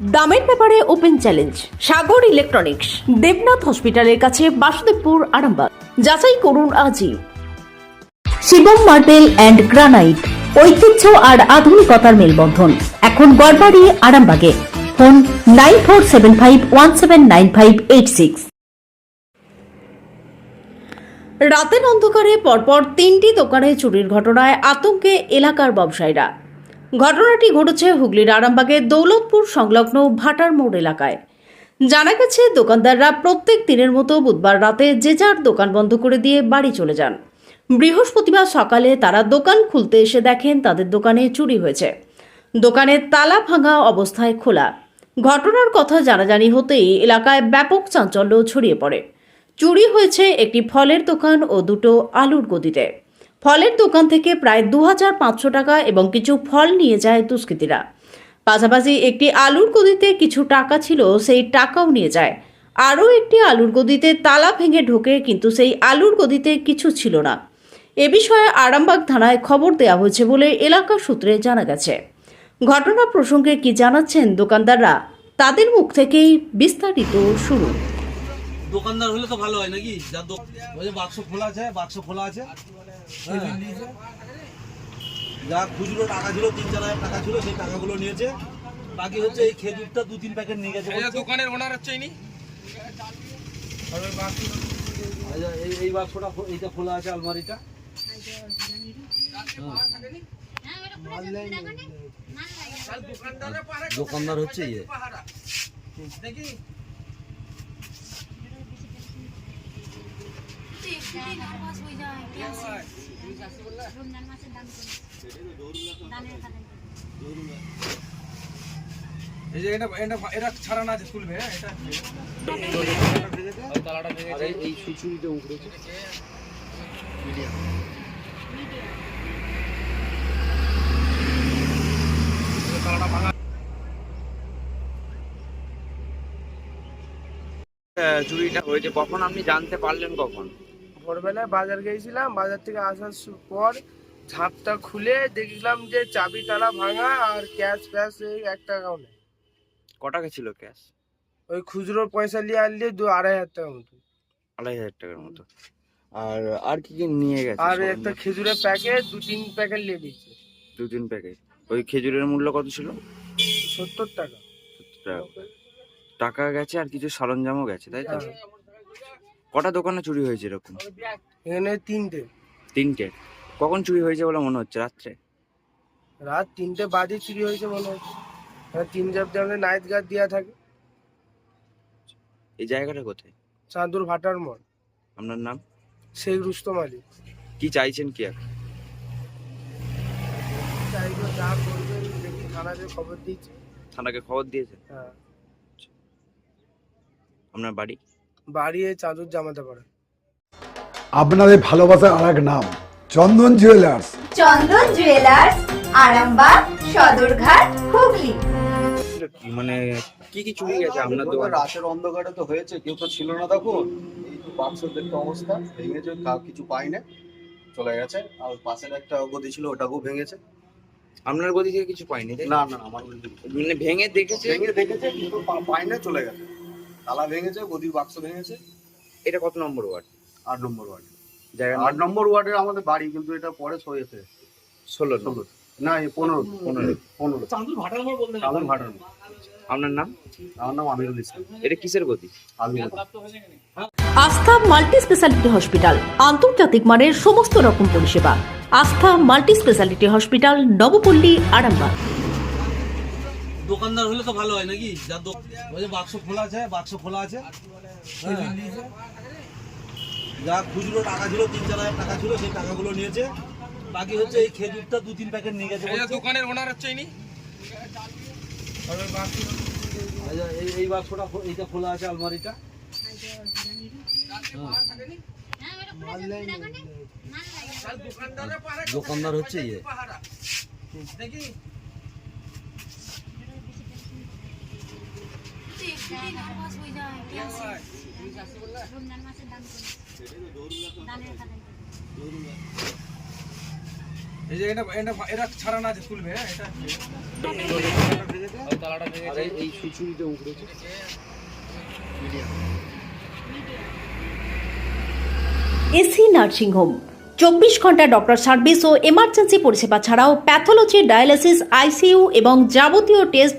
দামের ব্যাপারে open challenge, Sagar electronics, Debnath হসপিটালের কাছে বাসুদেবপুর, আরামবাগ। যাচাই করুন আজই। শিবম মার্বেল অ্যান্ড গ্রানাইট, ঐতিহ্য আর আধুনিকতার মেলবন্ধন। এখন গড়বাড়ি, আরামবাগে। Phone nine four seven five one seven nine five eight six. রাতের অন্ধকারে পরপর তিনটি দোকানে চুরির ঘটনায় আতঙ্কে এলাকার ব্যবসায়ীরা। ঘটনাটি ঘটেছে হুগলির আরামবাগের দৌলতপুর সংলগ্ন ভাটার মোড় এলাকায়। জানা গেছে, দোকানদাররা প্রত্যেক দিনের মতো বুধবার রাতে যে যার দোকান বন্ধ করে দিয়ে বাড়ি চলে যান। বৃহস্পতিবার সকালে তারা দোকান খুলতে এসে দেখেন তাদের দোকানে চুরি হয়েছে। দোকানের তালা ভাঙা অবস্থায় খোলা। ঘটনার কথা জানাজানি হতেই এলাকায় ব্যাপক চাঞ্চল্য ছড়িয়ে পড়ে। চুরি হয়েছে একটি ফলের দোকান ও দুটো আলুর গদিতে। ফলের দোকান থেকে প্রায় দু হাজার পাঁচশো টাকা এবং কিছু ফল নিয়ে যায় দুষ্কৃতীরা। পাশাপাশি একটি আলুর গদিতে কিছু টাকা ছিল, সেই টাকাও নিয়ে যায়। আরও একটি আলুর গদিতে তালা ভেঙে ঢোকে, কিন্তু সেই আলুর গদিতে কিছু ছিল না। এ বিষয়ে আরামবাগ থানায় খবর দেওয়া হয়েছে বলে এলাকা সূত্রে জানা গেছে। ঘটনা প্রসঙ্গে কি জানাচ্ছেন দোকানদাররা, তাদের মুখ থেকেই বিস্তারিত শুরু দোকানদার হলে তো ভালো হয় নাকি? যার দো- ওই যে বাক্স খোলা আছে বাক্স খোলা আছে। হ্যাঁ। যা খুচরো টাকা ছিল তিন চার হাজার টাকা ছিল সেই টাকাগুলো নিয়েছে। বাকি হচ্ছে এই খেজুরটা দু তিন প্যাকেট নিয়ে গেছে দোকানের ওনার হচ্ছে ইনি। এই যে এই- এই বাক্সটা এইটা খোলা আছে আলমারিটা। দোকানদার হচ্ছে ইয়ে দেখি নার্ভাস হয়ে যায় রমজান মাসের দান করে দানের খাতা এই যে এটা এটা এটা ছাড়া না আছে। খুলবে এই সুচুরিটা উঠেছে চুরিটা হয়েছে। কখন আপনি জানতে পারলেন কখন? ভোরবেলায় বাজার গিয়েছিলাম বাজার থেকে আসার পর ঝাপটা খুলে দেখলাম যে চাবি তালা ভাঙা আর ক্যাশ ফ্যাশ এই এক টাকাও নেই ক টাকা ছিল ক্যাশ? ওই খুচরো পয়সা নিয়ে আনলে দু আড়াই হাজার টাকার মতো। আড়াই হাজার টাকার মতো। আর আর কি কি নিয়ে গেছে আর একটা খেজুরের প্যাকেট দু তিন প্যাকেট নিয়ে নিচ্ছে দু তিন প্যাকেট। ওই খেজুরের মূল্য কত ছিল? সত্তর টাকা। সত্তর টাকা। টাকা গেছে আর কিছু সরঞ্জামও গেছে তাই তো? হ্যাঁ। কটা দোকানে চুরি হয়েছে এরকম? এখানে তিনটে। তিনটে। কখন চুরি হয়েছে বলে মনে হচ্ছে? রাত্রে? রাত তিনটে বাজে চুরি হয়েছে মনে হচ্ছে। তিন চারটে আমাদের নাইট গার্ড দেওয়া থাকে। এই জায়গাটা কোথায়? চাঁদুর ভাটার মোড়। আপনার নাম? শেখ রুস্তম আলী। কি চাইছেন কি এখন? চাইব যা করবে দেখি থানাতে খবর দিচ্ছি। থানাকে খবর দিয়েছেন? হ্যাঁ। আপনার বাড়ি? বাড়ি চাদর জামাতে পারে। আপনাদের ভালোবাসার আর এক নাম চন্দন জুয়েলার্স চন্দন জুয়েলার্স আরামবাগ সদরঘাট হুগলি। কি মানে কি কি চুরি গেছে আপনার দোকানে? রাতের অন্ধকারে তো হয়েছে কেউ তো ছিল না তখন। এই তো বাক্সের দেখতে অবস্থা ভেঙেছে কাউ কিছু পাই না চলে গেছে। আর পাশের একটা গদি ছিল ওটাকেও ভেঙেছে। আপনার গদি থেকে কিছু পাইনি না না আমার মানে ভেঙে দেখেছে? ভেঙে দেখেছে কিন্তু পাই না চলে গেছে। তালা ভেঙেছে গদির বাক্স ভেঙেছে। এটা কত নম্বর ওয়ার্ড? আট নম্বর ওয়ার্ড। জায়গা আট নম্বর ওয়ার্ডের আমাদের বাড়ি কিন্তু এটা পরে সয়েছে ষোলো ষোলো। না এই পনেরো পনেরো পনেরো। চাঁদুর ভাটার বলতে ভাটার আপনার নাম? আমার নাম আমিরুল ইসলাম। এটা কিসের গতি আস্থা মাল্টি স্পেশালিটি হসপিটাল আন্তর্জাতিক মানের সমস্ত রকম পরিষেবা। Astha multi speciality hospital Nabapally Arambagh. দোকানদার হলে তো ভালো হয় নাকি? যার দো- ওই যে বাক্স খোলা আছে বাক্স খোলা আছে। হ্যাঁ। যা খুচরো টাকা ছিল তিন চার হাজার টাকা ছিল সেই টাকাগুলো নিয়েছে। বাকি হচ্ছে এই খেজুরটা দু তিন প্যাকেট নিয়ে গেছে। দোকানের ওনার হচ্ছে ইনি। এই যে এই- এই বাক্সটা এইটা খোলা আছে আলমারিটা। দোকানদার হচ্ছে ইয়ে। দেখি নার্ভাস হয়ে যায় রমজান মাসের দান করে দানের খাতা এই যে এটা এটা এটা ছাড়া না আছে। খুলবে হ্যাঁ এসি নার্সিংহোম চব্বিশ ঘণ্টা ডক্টর সার্ভিস ও এমার্জেন্সি পরিষেবা ছাড়াও প্যাথোলজি ডায়ালিসিস আইসিইউ এবং যাবতীয় টেস্ট